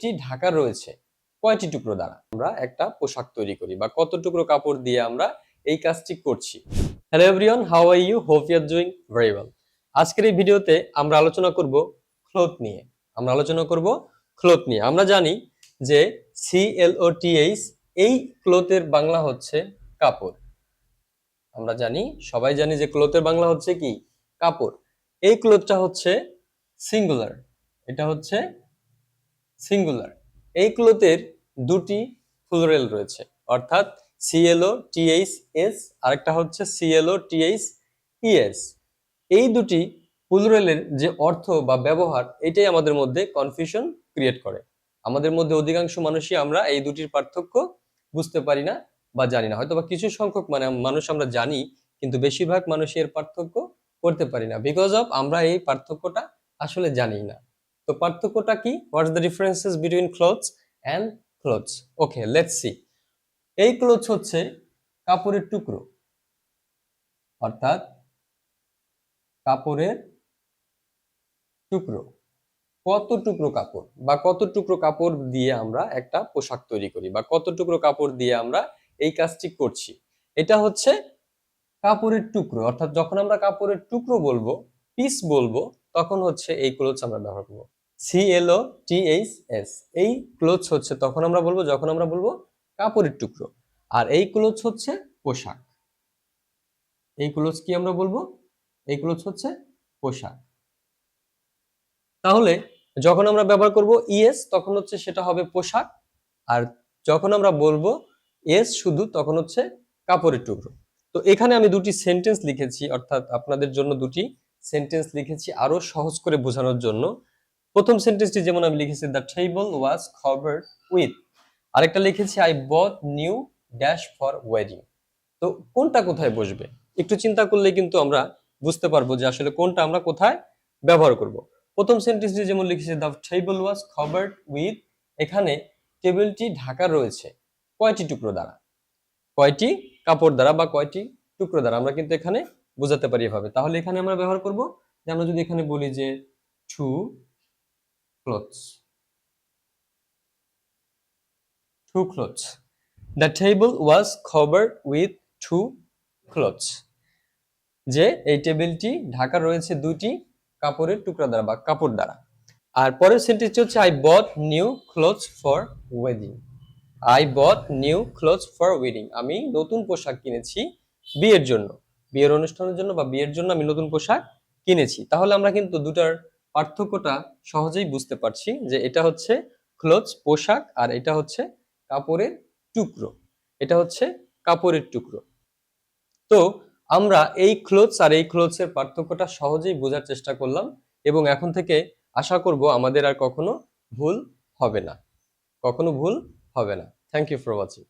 টি ঢাকা রয়েছে, কয়টি টুকরো দ্বারা? আমরা একটা পোশাক তৈরি করি বা কত টুকরো কাপড় দিয়ে আমরা এই কাজটি করছি। Hello everyone how are you hope you are doing very well আজকের এই ভিডিওতে আমরা আলোচনা করব ক্লথ নিয়ে। আমরা আলোচনা করব ক্লথ নিয়ে। আমরা জানি যে C L O T H এই ক্লথের বাংলা হচ্ছে কাপড়। আমরা জানি, সবাই জানি যে ক্লথের বাংলা হচ্ছে কি? কাপড়। এই ক্লথটা হচ্ছে সিঙ্গুলার এটা হচ্ছে সিঙ্গুলার। এই ক্লথের দুটি প্লুরাল রয়েছে। অর্থাৎ সিএলও টিএইচ এস আরেকটা হচ্ছে সিএলও টিএইচ ইএস এই দুটি প্লুরালের যে অর্থ বা ব্যবহার, এটাই আমাদের মধ্যে কনফিউশন ক্রিয়েট করে। আমাদের মধ্যে অধিকাংশ মানুষই আমরা এই দুটির পার্থক্য বুঝতে পারি না বা জানি না। হয়তো বা কিছু সংখ্যক মানে মানুষ আমরা জানি, কিন্তু বেশিরভাগ মানুষ এর পার্থক্য করতে পারি না। বিকজ অফ আমরা এই পার্থক্যটা আসলে জানি না। তো পার্থক্যটা কি? What's the differences between clothes and clothes okay let's see এই ক্লোথস হচ্ছে কাপড়ের টুকরো, অর্থাৎ কাপড়ের টুকরো। কত টুকরো কাপড় বা কত টুকরো কাপড় দিয়ে আমরা একটা পোশাক তৈরি করি বা কত টুকরো কাপড় দিয়ে আমরা এই কাজটি করছি? এটা হচ্ছে কাপড়ের টুকরো, অর্থাৎ যখন আমরা কাপড়ের টুকরো বলব পিস বলব, তখন হচ্ছে এই ক্লোথস আমরা ব্যবহার করব। C L O T H S এই ক্লোথস হচ্ছে, তখন আমরা বলব, যখন আমরা বলব কাপড়ের টুকরো। আর এই ক্লোথস হচ্ছে পোশাক। এই ক্লোথস কি আমরা বলব? এই ক্লোথস হচ্ছে পোশাক। তাহলে যখন আমরা ব্যবহার করব ইএস তখন হচ্ছে সেটা হবে পোশাক। আর যখন আমরা বলব এস শুধু, তখন হচ্ছে কাপড়ের টুকরো। তো এখানে আমি দুটি সেন্টেন্স লিখেছি, অর্থাৎ আপনাদের জন্য দুটি সেন্টেন্স লিখেছি আরও সহজ করে বোঝানোর জন্য। প্রথম সেন্টেন্সটি যেমন আমি লিখেছি the table was covered with আরেকটা লিখেছি I bought new dash for wedding তো কোনটা কোথায় বসবে? একটু চিন্তা করলে কিন্তু আমরা বুঝতে পারব যে আসলে কোনটা আমরা কোথায় ব্যবহার করব। প্রথম সেন্টেন্সটি যেমন লিখেছি the table was covered with এখানে টেবিলটি ঢাকা রয়েছে, কয়টি টুকরো দ্বারা? কয়টি কাপড় দ্বারা বা কয়টি টুকরো দ্বারা? আমরা কিন্তু এখানে বোঝাতে পারি এভাবে। তাহলে এখানে আমরা ব্যবহার করব যে আমরা যদি এখানে বলি যে two clothes. Two clothes. The table was covered with two clothes. যে এই টেবিলটি ঢাকা রয়েছে দুটি কাপড়ের টুকরা দ্বারা বা কাপড় দ্বারা। আর পরের সেন্টেন্সটি হচ্ছে I bought new clothes for wedding I bought new clothes for wedding আমি নতুন পোশাক কিনেছি বিয়ের জন্য। বিয়ের অনুষ্ঠানের জন্য বা বিয়ের জন্য আমি নতুন পোশাক কিনেছি। তাহলে আমরা কিন্তু দুটার পার্থক্যটা সহজেই বুঝতে পারছি যে এটা হচ্ছে ক্লোথস পোশাক আর এটা হচ্ছে কাপড়ের টুকরো। এটা হচ্ছে কাপড়ের টুকরো। তো আমরা এই ক্লোথস আর এই ক্লোথস এর পার্থক্যটা সহজেই বোঝার চেষ্টা করলাম এবং এখন থেকে আশা করব আমাদের আর কখনো ভুল হবে না। কখনো ভুল হবে না। Thank you for watching